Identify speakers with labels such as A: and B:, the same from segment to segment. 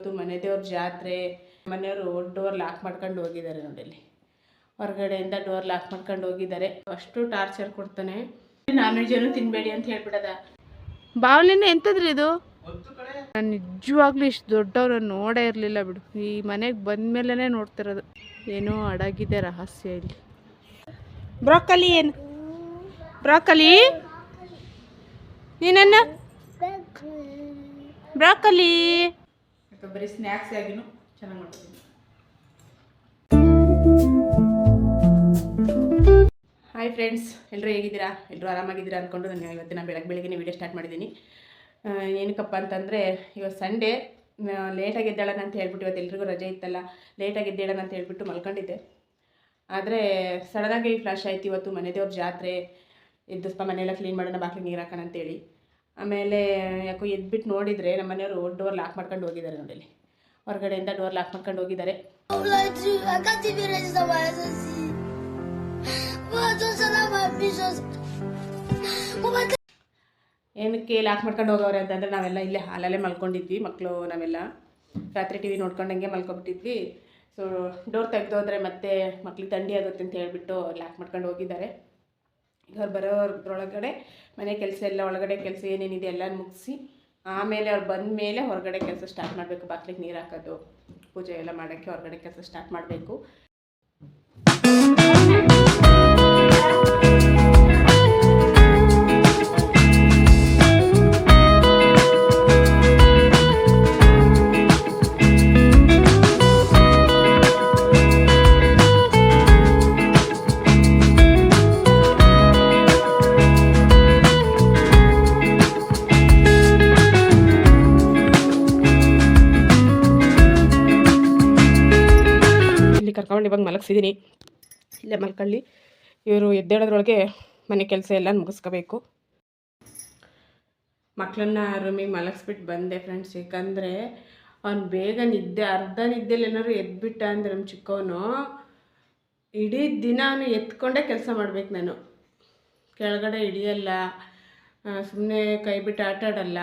A: ಇವತ್ತು ಮನೆ ದೇವ್ರ ಜಾತ್ರೆ ಮನೆಯವರು ಡೋರ್ ಲಾಕ್ ಮಾಡ್ಕೊಂಡು ಹೋಗಿದ್ದಾರೆ ನೋಡಿ ಇಲ್ಲಿ ಹೊರಗಡೆಯಿಂದ ಡೋರ್ ಲಾಕ್ ಮಾಡ್ಕೊಂಡು ಹೋಗಿದ್ದಾರೆ. ಅಷ್ಟು ಟಾರ್ಚರ್ ಕೊಡ್ತಾನೆ. ನಾನ್ ವೆಜ್ ಏನು ತಿನ್ಬೇಡಿ ಅಂತ ಹೇಳ್ಬಿಡದ. ಬಾವಲಿನ ಎಂತದ್ರಿ ಇದು? ನಾನು ನಿಜವಾಗ್ಲೂ ಇಷ್ಟು ದೊಡ್ಡವ್ರ ನೋಡೇ ಇರಲಿಲ್ಲ ಬಿಡು. ಈ ಮನೆಗೆ ಬಂದ್ಮೇಲೆ ನೋಡ್ತಿರೋದು. ಏನೋ ಅಡಗಿದೆ ರಹಸ್ಯ ಇಲ್ಲಿ. ಬ್ರಾಕಲಿ ಏನು? ಬ್ರಾಕಲಿ? ನೀನನ್ನ? ಬ್ರೋಕಲಿ? ಬರೀ ಸ್ನ್ಯಾಕ್ಸ್ ಆಗಿನೂ ಚೆನ್ನಾಗಿ ಮಾಡ್ತೀನಿ ಹಾಯ್ ಫ್ರೆಂಡ್ಸ್ ಎಲ್ಲರೂ ಹೇಗಿದ್ದೀರಾ? ಎಲ್ಲರೂ ಆರಾಮಾಗಿದ್ದೀರಾ ಅಂದ್ಕೊಂಡು ನಾನು ಇವತ್ತಿನ ಬೆಳಗ್ಗೆ ಬೆಳಗ್ಗೆ ವೀಡಿಯೋ ಸ್ಟಾರ್ಟ್ ಮಾಡಿದ್ದೀನಿ. ಏನಕ್ಕಪ್ಪ ಅಂತಂದರೆ ಇವತ್ತು ಸಂಡೇ ಲೇಟಾಗಿ ಎದ್ದೇಳೋಣ ಅಂತ ಹೇಳ್ಬಿಟ್ಟು ಇವತ್ತು ಎಲ್ರಿಗೂ ರಜೆ ಇತ್ತಲ್ಲ ಲೇಟಾಗಿ ಎದ್ದೇಳೋಣ ಅಂತ ಹೇಳ್ಬಿಟ್ಟು ಮಲ್ಕೊಂಡಿದ್ದೆ. ಆದರೆ ಸಡನ್ನಾಗಿ ಫ್ಲಾಶ್ ಆಯ್ತು, ಇವತ್ತು ಮನೆ ಜಾತ್ರೆ, ಎದ್ದು ಸ್ವಲ್ಪ ಮನೆಯೆಲ್ಲ ಕ್ಲೀನ್ ಮಾಡೋಣ ಬಾಕಿ ನೀರು ಹಾಕೋಣ ಅಂತೇಳಿ. ಆಮೇಲೆ ಯಾಕೋ ಎದ್ಬಿಟ್ಟು ನೋಡಿದರೆ ನಮ್ಮ ಮನೆಯವರು ಡೋರ್ ಲಾಕ್ ಮಾಡ್ಕೊಂಡು ಹೋಗಿದ್ದಾರೆ ನೋಡಿ ಇಲ್ಲಿ ಹೊರಗಡೆಯಿಂದ ಡೋರ್ ಲಾಕ್ ಮಾಡ್ಕೊಂಡು ಹೋಗಿದ್ದಾರೆ. ಏನಕ್ಕೆ ಲಾಕ್ ಮಾಡ್ಕೊಂಡು ಹೋಗವ್ರೆ ಅಂತಂದರೆ ನಾವೆಲ್ಲ ಇಲ್ಲೇ ಹಾಲಲ್ಲೇ ಮಲ್ಕೊಂಡಿದ್ವಿ ಮಕ್ಕಳು ನಾವೆಲ್ಲ. ರಾತ್ರಿ ಟಿ ವಿ ನೋಡ್ಕೊಂಡಂಗೆ ಮಲ್ಕೊಂಡ್ಬಿಟ್ಟಿದ್ವಿ ಸೊ ಡೋರ್ ತೆಗ್ದೋದ್ರೆ ಮತ್ತೆ ಮಕ್ಳಿಗೆ ಥಂಡಿ ಆಗುತ್ತೆ ಅಂತ ಹೇಳ್ಬಿಟ್ಟು ಲಾಕ್ ಮಾಡ್ಕೊಂಡು ಹೋಗಿದ್ದಾರೆ. ಅವ್ರು ಬರೋದ್ರೊಳಗಡೆ ಮನೆ ಕೆಲಸ ಎಲ್ಲ ಒಳಗಡೆ ಕೆಲಸ ಏನೇನಿದೆ ಎಲ್ಲ ಮುಗಿಸಿ ಆಮೇಲೆ ಅವ್ರು ಬಂದ ಮೇಲೆ ಹೊರಗಡೆ ಕೆಲಸ ಸ್ಟಾರ್ಟ್ ಮಾಡಬೇಕು. ಬಾಕ್ಲಿಗೆ ನೀರು ಹಾಕೋದು, ಪೂಜೆ ಎಲ್ಲ ಮಾಡೋಕ್ಕೆ ಹೊರಗಡೆ ಕೆಲಸ ಸ್ಟಾರ್ಟ್ ಮಾಡಬೇಕು. ಇಲ್ಲಿ ಕರ್ಕೊಂಡು ಇವಾಗ ಮಲಗಿಸಿದ್ದೀನಿ ಇಲ್ಲೇ ಮಲ್ಕೊಳ್ಳಿ. ಇವರು ಎದ್ದೇಳೋದ್ರೊಳಗೆ ಮನೆ ಕೆಲಸ ಎಲ್ಲ ಮುಗಿಸ್ಕೋಬೇಕು. ಮಕ್ಕಳನ್ನ ರೂಮಿಗೆ ಮಲಗಿಸ್ಬಿಟ್ಟು ಬಂದೆ ಫ್ರೆಂಡ್ಸ್ ಯಾಕಂದರೆ ಅವ್ನು ಬೇಗ ನಿದ್ದೆ, ಅರ್ಧ ನಿದ್ದೆಲಿ ಏನಾದ್ರು ಎದ್ಬಿಟ್ಟ ಅಂದರೆ ನಮ್ಮ ಚಿಕ್ಕವನು, ಇಡೀ ದಿನ ಅವನು ಎತ್ಕೊಂಡೇ ಕೆಲಸ ಮಾಡ್ಬೇಕು ನಾನು. ಕೆಳಗಡೆ ಹಿಡಿಯಲ್ಲ ಸುಮ್ಮನೆ ಕೈ ಬಿಟ್ಟು ಆಟ ಆಡಲ್ಲ.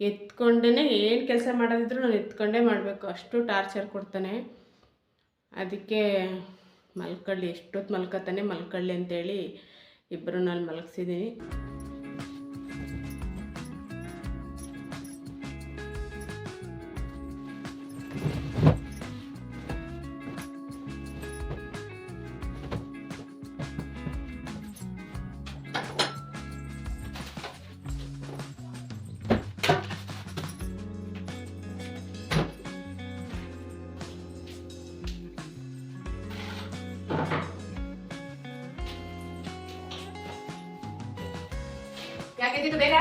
A: ಎತ್ಕೊಂಡೇ ಏನು ಕೆಲಸ ಮಾಡೋದಿದ್ರು ನಾನು ಎತ್ಕೊಂಡೇ ಮಾಡಬೇಕು. ಅಷ್ಟು ಟಾರ್ಚರ್ ಕೊಡ್ತಾನೆ. ಅದಕ್ಕೆ ಮಲ್ಕೊಳ್ಳಿ ಎಷ್ಟೊತ್ತು ಮಲ್ಕೋತಾನೆ ಮಲ್ಕೊಳ್ಳಿ ಅಂತೇಳಿ ಇಬ್ಬರನ್ನ ನಾನು ಮಲಗಿಸಿದ್ದೀನಿ ಯಾಕೆ ಬೇಗ?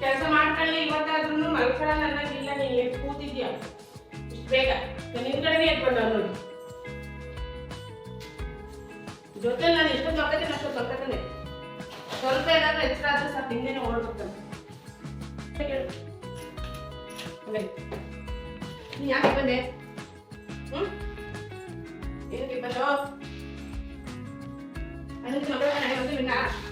A: ಕೆಲಸ ಮಾಡ್ಕೊಳ್ಳಿ ಇವತ್ತಾದ್ರೂ ಮಲ್ಕೊಳ್ಳಲ್ಲ ಅನ್ನೋದಿಲ್ಲ ನೀನು ನೀ ಕೂತಿದ್ಯಾ? ಇಷ್ಟು ಬೇಗ. ನಿನ್ಗಡೆನೇ ಎದ್ಕೊಂಡು ನೋಡಿ. ಜೊತೆ ನಾನು ಎಷ್ಟು ಮಕ್ಕತ್ತೇನೆ ಅಷ್ಟು ಮಕ್ಕತ್ತೇನೆ ಸ್ವಲ್ಪ ಏನಾದ್ರೂ ಎಚ್ಚರ ಆದ್ರೆ ಸಾಕು ಹಿಂದೆನೆ ಓಡ್ಬಿಡ್ತಾನೆ. ನೀ ನೀನ್ ಯಾಕೆ ಬಂದೆ? ಹ್ಮ್? ಏನಕ್ಕೆ ಬಂದು? ಅದಕ್ಕೆ ಮಗಳ ಮನೆ ಒಂದು ನಿನ್ನ ಹಾ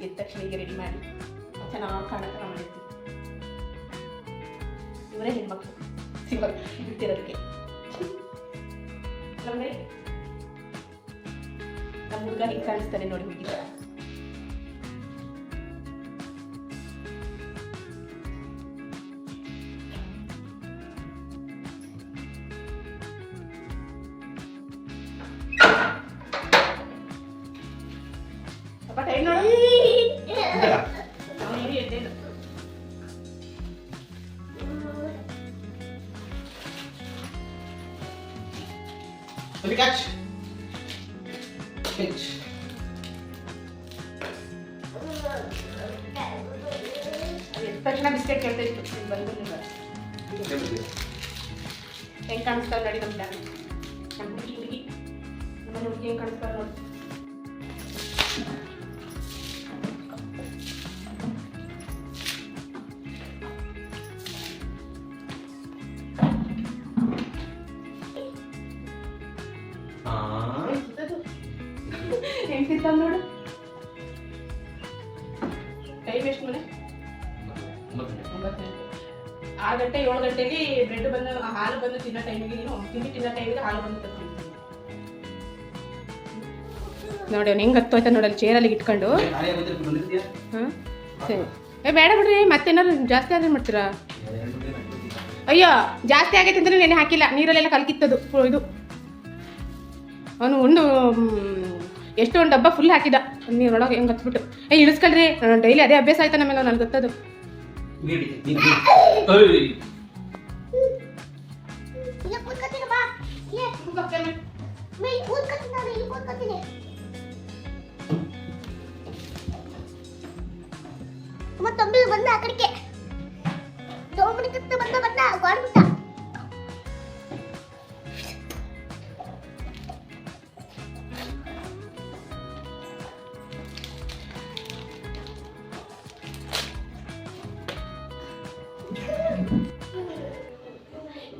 A: ಎದ್ದ ತಕ್ಷಣ ಈಗ ರೆಡಿ ಮಾಡಿ ಚೆನ್ನಾಗಿ ಕಾಣೋ ಥರ ಮಾಡಿರ್ತೀನಿ ಇವರೇ ಹೆಣ್ಮಕ್ಳು. ಇವಾಗ ಬಿಟ್ಟಿರೋದಕ್ಕೆ. ನಮಗೆ ನಮ್ಮ ಹುಡುಗ ಹಿಂಗೆ ಕಾಣಿಸ್ತಾನೆ ನೋಡಿ ಹುಡುಗಿ ಅಪ್ಪ ಟೈಮ್ ಬಂದು ಹೆಂಗ್ ಕಾಣಿಸ್ತಾರೆ ನೋಡಿ ನಮ್ಮ ಪ್ಲಾನ್ ನಮ್ಮ ಹುಡುಗಿ ಹುಡುಗಿ. ನಮ್ಮ ಹುಡುಗಿ ಹೆಂಗ್ ಕಾಣಿಸ್ತಾವ ನೋಡಿ.
B: ಆ.
A: ಹೆಂಗ್ ತಿಂತಾವ ನೋಡು. ಕೈ ಎಷ್ಟು ಮನೆ. ಆರು ಗಂಟೆ ಏಳು ಗಂಟೆಗೆ ಬ್ರೆಡ್ ಬಂದು ಹಾಲು ಬಂದು ತಿನ್ನೋ ಟೈಮಿಗೆ ನೀನು ತಿಂಡಿ ತಿನ್ನೋ ಟೈಮಿಗೆ ಹಾಲು ಬಂದು ನೋಡಿ ಅವ್ನು ಹೆಂಗೆ ಹತ್ತೋಯ್ತ ನೋಡಿ ಅಲ್ಲಿ ಚೇರಲ್ಲಿ ಇಟ್ಕೊಂಡು? ಹಾಂ. ಸರಿ. ಏ ಬೇಡ ಬಿಡ್ರಿ ಮತ್ತೇನಾದ್ರು ಜಾಸ್ತಿ ಆದ್ರೆ ಮಾಡ್ತೀರಾ. ಅಯ್ಯೋ ಜಾಸ್ತಿ ಆಗೈತೆ ಅಂದ್ರೆ ನೆನೆ ಹಾಕಿಲ್ಲ ನೀರಲ್ಲೆಲ್ಲ ಕಲ್ಕಿತ್ತದು ಇದು. ಅವನು ಒಂದು ಎಷ್ಟೊಂದು ಎಷ್ಟೋ ಒಂದು ಡಬ್ಬ ಫುಲ್ ಹಾಕಿದ. ನೀರೊಳಗೆ ಹೆಂಗೆ ಹತ್ಬಿಟ್ಟು. ಏ ಇಳಿಸ್ಕೊಳ್ರಿ ಡೈಲಿ ಅದೇ ಅಭ್ಯಾಸ ಆಯ್ತಾ ನಮಗೆ ನನಗೆ ಗೊತ್ತದು.
B: ನೀಡಿ, ನೀಡಿ, ನೀಡಿ. ಓಯ್.
C: ಇಲ್ಲ ಕೂತ್ಕೊತೀನಿ ಬಾ ಏ ಮೈ ಕೂತ್ಕೊತೀನಿ ನಾನು ಇಲ್ಲಿ ಕೂತ್ಕೊತೀನಿ ಅಮ್ಮ ತಂಬಿ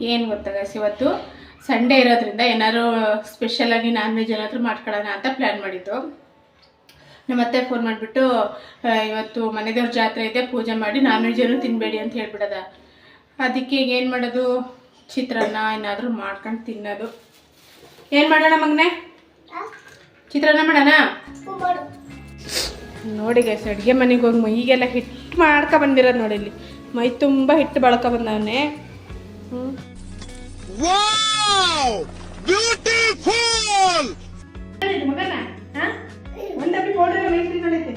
A: ಏನು ಗೊತ್ತಾ guys, ಇವತ್ತು ಸಂಡೇ ಇರೋದ್ರಿಂದ ಏನಾದ್ರು ಸ್ಪೆಷಲಾಗಿ ನಾನ್ ವೆಜ್ ಏನಾದರೂ ಮಾಡ್ಕೊಳ್ಳೋಣ ಅಂತ ಪ್ಲ್ಯಾನ್ ಮಾಡಿದ್ದು. ನಮ್ಮ ಅತ್ತೆ ಫೋನ್ ಮಾಡಿಬಿಟ್ಟು ಇವತ್ತು ಮನೆದೇವ್ರ ಜಾತ್ರೆ ಇದೆ ಪೂಜೆ ಮಾಡಿ ನಾನ್ ವೆಜ್ ಏನು ತಿನ್ನಬೇಡಿ ಅಂತ ಹೇಳ್ಬಿಡದ. ಅದಕ್ಕೆ ಏನು ಮಾಡೋದು? ಚಿತ್ರಾನ್ನ ಏನಾದರೂ ಮಾಡ್ಕೊಂಡು ತಿನ್ನೋದು. ಏನು ಮಾಡೋಣ ಮಗನೆ? ಚಿತ್ರಾನ್ನ ಮಾಡೋಣ? ನೋಡಿ ಗೈಸ್ ಅಡುಗೆ ಮನೆಗೆ ಹೋಗಿ ಮೈಗೆಲ್ಲ ಹಿಟ್ಟು ಮಾಡ್ಕೊ ಬಂದಿರೋದು ನೋಡಿ ಇಲ್ಲಿ. ಮೈ ತುಂಬ ಹಿಟ್ಟು ಬಳಕ ಬಂದವನೇ. ಹ್ಞೂ ಮಗನ ಒಂದು ಡಬ್ಬಿ ಪೌಡ್ರ್ ಮೈ ತಿಳ್ಕೊಂಡೈತೆ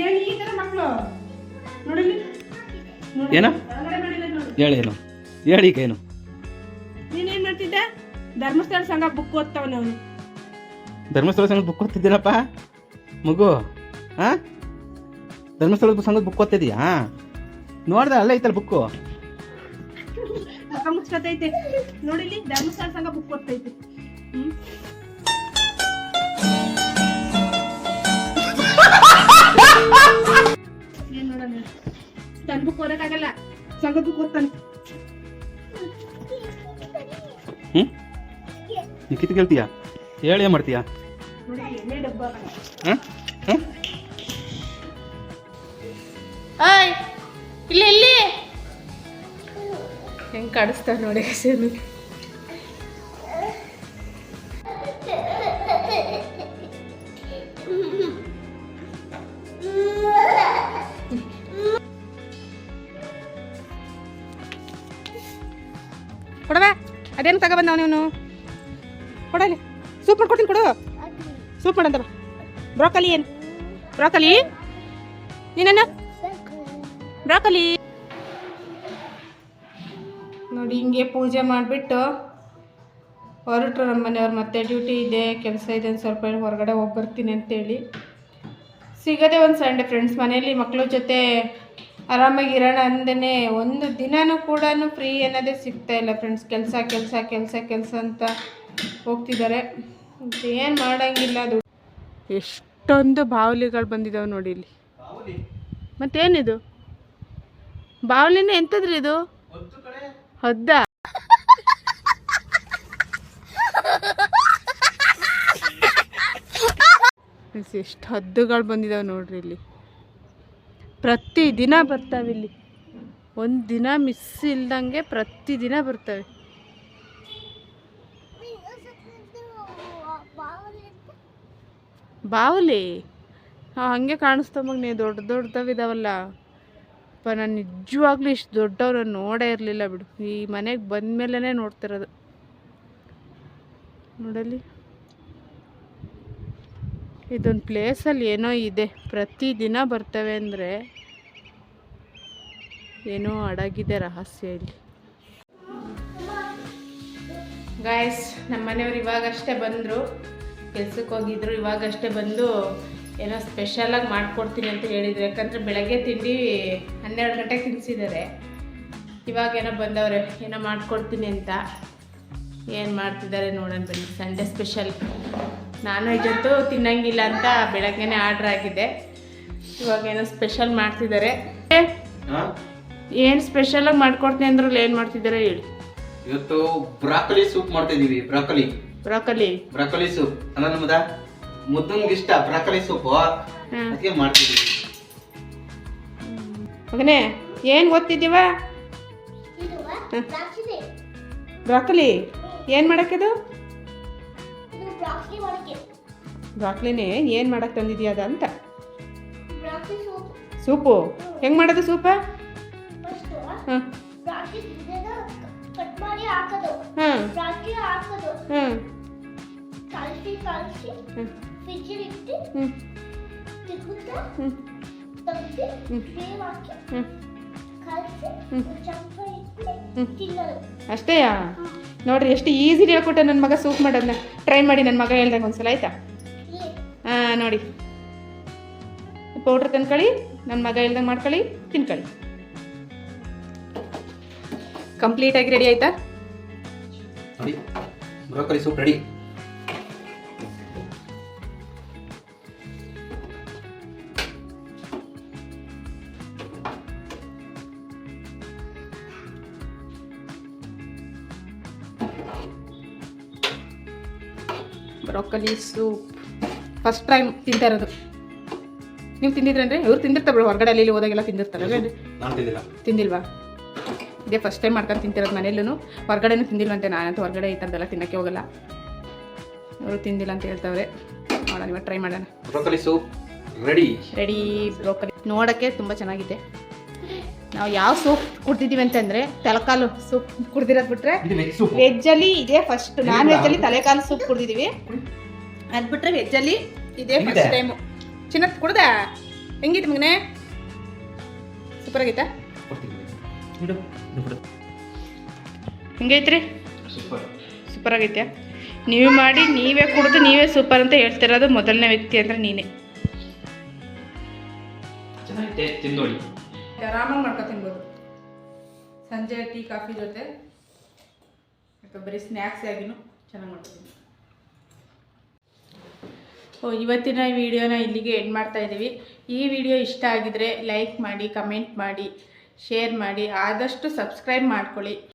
A: ಏನು ಈ ಥರ ಮಕ್ಕಳು ನೋಡಿಲಿ
B: ಏನ? ಹೇಳಿ ಏನು? ಹೇಳಿ ಈಗ ಏನು?
A: ನೀನೇನು ಮಾಡ್ತಿದ್ದೆ? ಧರ್ಮಸ್ಥಳ ಸಂಘ ಬುಕ್ ಓದ್ತಾವನೆ ಅವನು.
B: ಧರ್ಮಸ್ಥಳ ಸಂಘ ಬುಕ್ ಓದ್ತಿದ್ದೀನಪ್ಪ? ಮಗು ಹಾ? ಧರ್ಮಸ್ಥಳದ ಸಂಘ ಬುಕ್ ಓದ್ತಿದೀಯಾ? ನೋಡ್ದೆ ಅಲ್ಲೇ ಐತಲ್ಲ ಬುಕ್ಕು
A: ಮುಖ ಮುಚ್ಕತೈತೆ ನೋಡಿಲಿ ಧರ್ಮಸ್ಥಳ ಸಂಘ ಬುಕ್ ಕೊಡ್ತೈತೆ. ಹ್ಮ್. ಏನ್ ನೋಡೋಣ ತನ್ನ ಬುಕ್ ಓದಕ್ಕಾಗಲ್ಲ. ಸಂಘದ ಬುಕ್ ಓದ್ತಾನೆ.
B: ಹ್ಞೂ ನೀ ಕೇಳ್ತೀಯಾ? ಹೇಳಿ ಏನು ಮಾಡ್ತೀಯಾ?
A: ನೋಡಿ ಎಣ್ಣೆ ಡಬ್ಬ
B: ಹಾಂ ಹಾಂ
A: ಆಯ್ ಇಲ್ಲಿ ಇಲ್ಲಿ. ಹೆಂಗ್ ಕಾಡಿಸ್ತಾರೆ ನೋಡಿ ಹೆಸರು ಕೊಡವಾ ಅದೇನು ತಗೊಬಂದವ ನೀನು? ಕೊಡಲಿ ಸೂಪ್ ಮಾಡ್ಕೊಡ್ತೀನಿ ಕೊಡು. ಸೂಪ್ ಮಾಡಂತ ಬ್ರೋಕಲಿ ಏನು? ಬ್ರೋಕಲಿ? ನೀನೇನ ಬ್ರೋಕಲಿ. ನೋಡಿ ಹಿಂಗೆ ಪೂಜೆ ಮಾಡಿಬಿಟ್ಟು ಹೊರಟರು ನಮ್ಮ ಮನೆಯವ್ರು, ಮತ್ತೆ ಡ್ಯೂಟಿ ಇದೆ, ಕೆಲಸ ಇದೆ ಒಂದು ಸ್ವಲ್ಪ ಹೊರಗಡೆ ಹೋಗಿ ಬರ್ತೀನಿ ಅಂತೇಳಿ. ಸಿಗೋದೇ ಒಂದು ಸಂಡೆ ಫ್ರೆಂಡ್ಸ್ ಮನೆಯಲ್ಲಿ ಮಕ್ಕಳ ಜೊತೆ ಆರಾಮಾಗಿ ಇರೋಣ ಅಂದೇ ಒಂದು ದಿನವೂ ಕೂಡ ಫ್ರೀ ಅನ್ನೋದೇ ಸಿಗ್ತಾ ಇಲ್ಲ ಫ್ರೆಂಡ್ಸ್ ಕೆಲಸ ಕೆಲಸ ಕೆಲಸ ಕೆಲಸ ಅಂತ ಹೋಗ್ತಿದ್ದಾರೆ. ಏನು ಮಾಡೋಂಗಿಲ್ಲ ಅದು. ಎಷ್ಟೊಂದು ಬಾವಲಿಗಳು ಬಂದಿದ್ದಾವೆ ನೋಡಿ ಇಲ್ಲಿ. ಮತ್ತೇನಿದು? ಬಾವಲಿನೇ ಎಂಥದ್ರಿ ಹದ್ದ ಎಷ್ಟು ಹದ್ದುಗಳು ಬಂದಿದಾವೆ ನೋಡ್ರಿ ಇಲ್ಲಿ. ಪ್ರತಿ ದಿನ ಬರ್ತಾವೆ ಇಲ್ಲಿ. ಒಂದು ದಿನ ಮಿಸ್ ಇಲ್ದಂಗೆ ಪ್ರತಿ ದಿನ ಬರ್ತವೆ. ಬಾವಲಿ? ಹಾಗೆ ಕಾಣಿಸ್ತಾವ ಮಗ ನೀವು ದೊಡ್ಡ ದೊಡ್ಡವಿದಾವಲ್ಲ ಅಪ್ಪ, ನಾನು ನಿಜವಾಗ್ಲೂ ಇಷ್ಟು ದೊಡ್ಡವ್ರು ನೋಡೇ ಇರಲಿಲ್ಲ ಬಿಡು. ಈ ಮನೆಗೆ ಬಂದಮೇಲೆ ನೋಡ್ತಿರೋದು. ನೋಡಲಿ ಇದೊಂದು ಪ್ಲೇಸಲ್ಲಿ ಏನೋ ಇದೆ. ಪ್ರತಿದಿನ ಬರ್ತವೆ ಅಂದರೆ ಏನೋ ಅಡಗಿದೆ ರಹಸ್ಯ ಇಲ್ಲಿ. ಗಾಯ್ಸ್ ನಮ್ಮ ಮನೆಯವ್ರು ಇವಾಗಷ್ಟೇ ಬಂದರು. ಕೆಲ್ಸಕ್ಕೆ ಹೋಗಿದ್ರು ಇವಾಗಷ್ಟೇ ಬಂದು ಏನೋ ಸ್ಪೆಷಲಾಗಿ ಮಾಡ್ಕೊಡ್ತೀನಿ ಅಂತ ಹೇಳಿದ್ರು. ಯಾಕಂದರೆ ಬೆಳಗ್ಗೆ ತಿಂಡಿ ಹನ್ನೆರಡು ಗಂಟೆಗೆ ತಿನ್ನಿಸಿದ್ದಾರೆ ಇವಾಗ ಏನೋ ಬಂದವ್ರೆ ಏನೋ ಮಾಡ್ಕೊಡ್ತೀನಿ ಅಂತ. ಏನು ಮಾಡ್ತಿದ್ದಾರೆ ನೋಡೋಣ ಬನ್ನಿ ಸಂಡೇ ಸ್ಪೆಷಲ್ ನಾನ್ ವೆಜ್ ಅಂತೂ ತಿನ್ನಂಗಿಲ್ಲ ಅಂತ ಬೆಳಗ್ಗೆನೆ ಆರ್ಡ್ರ್ ಆಗಿದೆ ಇವಾಗ ಏನೋ ಸ್ಪೆಷಲ್ ಮಾಡ್ತಿದ್ದಾರೆ. ಏನು ಸ್ಪೆಷಲಾಗಿ ಮಾಡ್ಕೊಡ್ತೀನಿ ಅಂದ್ರೆ ಏನು ಮಾಡ್ತಿದ್ದಾರೆ ಹೇಳಿ.
B: ಇವತ್ತು ಬ್ರಾಕಲಿ ಸೂಪ್ ಮಾಡ್ತಿದ್ದೀವಿ ಬ್ರಾಕಲಿ.
A: ಬ್ರಾಕಲಿ.
B: Broccoli soup. ಅಲ್ಲ ನಮ್ಮದ? ಮುದ್ದಂಗೆ ಇಷ್ಟ ಬ್ರಾಕೊಲಿ ಸೂಪು
A: ಹ್ಮ್.
B: ಅದಕ್ಕೆ ಮಾಡ್ತೀವಿ
A: ಮಗನೇ ಏನು ಓದ್ತಿದ್ದೀವ
C: ಬ್ರಾಕ್ಲಿ
A: ಬ್ರಾಕಲಿ? ಏನು ಮಾಡಕ್ಕಿದು
C: ಇದು? ಬ್ರಾಕ್ಲಿ ಒಳಗೆ
A: ಬ್ರಾಕ್ಲಿನೇ ಏನು ಮಾಡಕ್ಕೆ ತಂದಿದ್ಯಾ ಅದ ಅಂತ.
C: Broccoli soup.
A: ಸೂಪು ಹೆಂಗೆ ಮಾಡೋದು ಸೂಪ?
C: ಫಸ್ಟ್
A: ಹಾಂ
C: ಕಟ್ ಮಾಡಿ ಹಾಕೋದು.
A: ಹಾಂ
C: ಫ್ರಿಜ್ಜಲ್ಲಿ ಇಟ್ಟು ತೆಗ್ದು. ಬೇವ್ ಹಾಕಿ. ತಿನ್ನೋದು.
A: ಅಷ್ಟೇಯಾ? ನೋಡ್ರಿ ಎಷ್ಟು ಈಸಿ ಹೇಳ್ಕೊಟ್ಟೆ ನನ್ನ ಮಗ ಸೂಪ್ ಮಾಡೋದನ್ನ ಟ್ರೈ ಮಾಡಿ ನನ್ನ ಮಗ ಹೇಳ್ದಂಗೆ ಒಂದ್ಸಲ ಆಯ್ತಾ? ಹಾಂ ನೋಡಿ. ಪೌಡ್ರ್ ತಂದ್ಕೊಳ್ಳಿ ನನ್ನ ಮಗ ಹೇಳ್ದಂಗೆ ಮಾಡ್ಕೊಳ್ಳಿ ತಿನ್ಕೊಳ್ಳಿ. ಕಂಪ್ಲೀಟಾಗಿ ರೆಡಿ ಆಯ್ತಾ?
B: ನೋಡಿ broccoli soup ready
A: broccoli soup. First time ತಿಂತಾ ಇರೋದು. ನೀವು ತಿಂದಿದ್ರೇನ್ರಿ ಇವ್ರು ತಿಂದಿರ್ತಾರೆ ಬಿಡು ಹೊರಗಡೆ ಅಲ್ಲಿ ಹೋದಾಗೆಲ್ಲ ತಿಂದಿರ್ತಾರೆ. ತಿಂದಿಲ್ವಾ? ಇದೇ ಫಸ್ಟ್ ಟೈಮ್ ಮಾಡ್ಕೊಂಡು ತಿಂತಿರೋದು ಮನೆಯಲ್ಲೂ ಹೊರಗಡೆನೂ ತಿಂದಿಲ್ವಂತೆ ನಾನಂತೂ ಹೊರಗಡೆ ಈ ಥರದ್ದೆಲ್ಲ ತಿನ್ನಕ್ಕೆ ಹೋಗಲ್ಲ. ಅವರು ತಿಂದಿಲ್ಲ ಅಂತ ಹೇಳ್ತಾವ್ರೆ. ನೋಡೋಣ ಇವಾಗ ಟ್ರೈ ಮಾಡೋಣ.
B: Broccoli soup. Ready
A: ready broccoli. ನೋಡೋಕ್ಕೆ ತುಂಬ ಚೆನ್ನಾಗಿದೆ. ನಾವು ಯಾವ ಸೂಪ್ ಕುಡ್ದಿದ್ದೀವಿ ಅಂತಂದರೆ ತಲೆಕಾಲು ಸೂಪ್ ಕುಡ್ದಿರೋದು ಬಿಟ್ರೆ
B: ವೆಜ್
A: ವೆಜ್ಜಲ್ಲಿ ಇದೇ ಫಸ್ಟ್ ನಾನ್ ವೆಜ್ಜಲ್ಲಿ ತಲೆಕಾಲು ಸೂಪ್ ಕುಡ್ದಿದ್ದೀವಿ ಅದು ಬಿಟ್ರೆ ವೆಜ್ಜಲ್ಲಿ ಇದೇ ಫಸ್ಟ್ ಟೈಮು ಚಿನ್ನತ್ ಕುಡ್ದ? ಹೆಂಗಿತ್ತು ಮಗನೇ? ಸೂಪರ್ ಆಗೈತಾ? ಹೆಂಗೈತ್ರಿ?
B: ಸೂಪರ್
A: ಸೂಪರ್ ಆಗೈತೆ. ನೀವು ಮಾಡಿ ನೀವೇ ಕುಡಿದು ನೀವೇ ಸೂಪರ್ ಅಂತ ಹೇಳ್ತಿರೋದು ಮೊದಲನೇ ವ್ಯಕ್ತಿ ಅಂದರೆ ನೀನೇ.
B: ತಿಂದೋಳಿ
A: ಆರಾಮಾಗಿ ಮಾಡ್ಕೊ ತಿನ್ಬೋದು. ಸಂಜೆ ಟೀ, ಕಾಫಿ ಜೊತೆ. ಅಥವಾ ಬರೀ ಸ್ನ್ಯಾಕ್ಸ್ ಆಗಿನೂ ಚೆನ್ನಾಗಿ ಮಾಡ್ಕೊತೀನಿ ಓ ಇವತ್ತಿನ ವಿಡಿಯೋನ ಇಲ್ಲಿಗೆ ಎಂಡ್ ಮಾಡ್ತಾ ಇದ್ದೀವಿ ಈ ವಿಡಿಯೋ ಇಷ್ಟ ಆಗಿದ್ರೆ ಲೈಕ್ ಮಾಡಿ ಕಮೆಂಟ್ ಮಾಡಿ ಶೇರ್ ಮಾಡಿ, ಆದಷ್ಟು ಸಬ್ಸ್ಕ್ರೈಬ್ ಮಾಡ್ಕೊಳ್ಳಿ.